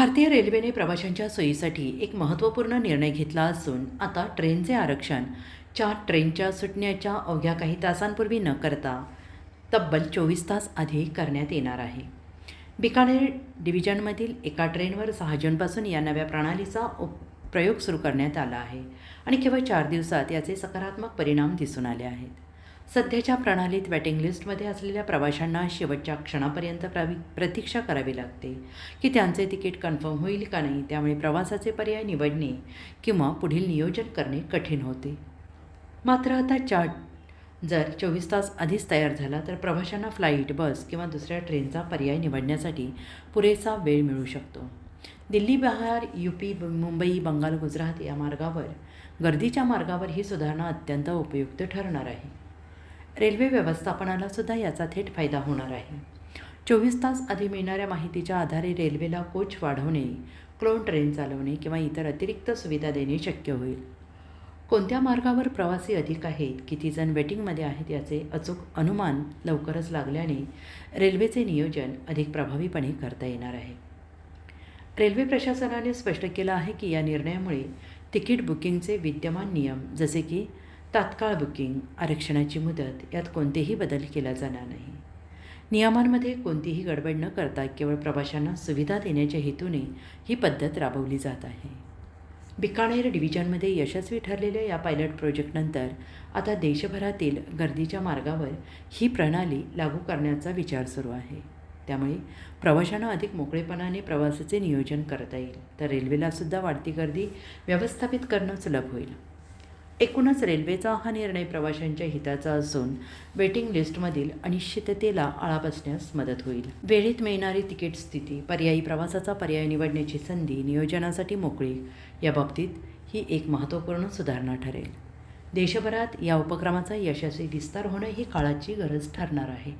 भारतीय रेल्वेने प्रवाशांच्या सोयीसाठी एक महत्त्वपूर्ण निर्णय घेतला असून आता ट्रेनचे आरक्षण चार ट्रेनच्या सुटण्याच्या अवघ्या काही तासांपूर्वी न करता तब्बल चोवीस तास आधी करण्यात येणार आहे. बिकानेर डिव्हिजनमधील एका ट्रेनवर सहा जूनपासून या नव्या प्रणालीचा उप प्रयोग सुरू करण्यात आला आहे आणि केवळ चार दिवसात याचे सकारात्मक परिणाम दिसून आले आहेत. सध्याच्या प्रणालीत वेटिंग लिस्टमध्ये असलेल्या प्रवाशांना शेवटच्या क्षणापर्यंत प्रावी प्रतीक्षा करावी लागते. की त्यांचे तिकीट कन्फर्म होईल का नाही त्यामुळे प्रवासाचे पर्याय निवडणे किंवा पुढील नियोजन करणे कठीण होते. मात्र आता चार्ट जर चोवीस तास आधीच तयार झाला तर प्रवाशांना फ्लाईट बस किंवा दुसऱ्या ट्रेनचा पर्याय निवडण्यासाठी पुरेसा वेळ मिळू शकतो. दिल्ली बिहार यू पी मुंबई बंगाल गुजरात या मार्गावर गर्दीच्या मार्गावर ही सुधारणा अत्यंत उपयुक्त ठरणार आहे. रेल्वे व्यवस्थापनाला सुद्धा याचा थेट फायदा होणार आहे. चोवीस तास आधी मिळणाऱ्या माहितीच्या आधारे रेल्वेला कोच वाढवणे क्लोन ट्रेन चालवणे किंवा इतर अतिरिक्त सुविधा देणे शक्य होईल. कोणत्या मार्गावर प्रवासी अधिक आहेत किती जण वेटिंगमध्ये आहेत याचे अचूक अनुमान लवकरच लागल्याने रेल्वेचे नियोजन अधिक प्रभावीपणे करता येणार आहे. रेल्वे प्रशासनाने स्पष्ट केलं आहे की या निर्णयामुळे तिकीट बुकिंगचे विद्यमान नियम जसे की तात्काळ बुकिंग आरक्षणाची मुदत यात कोणतेही बदल केला जाणार नाही. नियमांमध्ये कोणतीही गडबड न करता केवळ प्रवाशांना सुविधा देण्याच्या हेतूने ही पद्धत राबवली जात आहे. बिकानेर डिव्हिजनमध्ये यशस्वी ठरलेल्या या पायलट प्रोजेक्टनंतर आता देशभरातील गर्दीच्या मार्गावर ही प्रणाली लागू करण्याचा विचार सुरू आहे. त्यामुळे प्रवाशांना अधिक मोकळेपणाने प्रवासाचे नियोजन करता येईल तर रेल्वेलासुद्धा वाढती गर्दी व्यवस्थापित करणं सुलभ होईल. एकूणच रेल्वेचा हा निर्णय प्रवाशांच्या हिताचा असून वेटिंग लिस्टमधील अनिश्चिततेला आळा बसण्यास मदत होईल. वेळेत मिळणारी तिकीट स्थिती पर्यायी प्रवासाचा पर्याय निवडण्याची संधी नियोजनासाठी मोकळी याबाबतीत ही एक महत्त्वपूर्ण सुधारणा ठरेल. देशभरात या उपक्रमाचा यशस्वी विस्तार होणं ही काळाची गरज ठरणार आहे.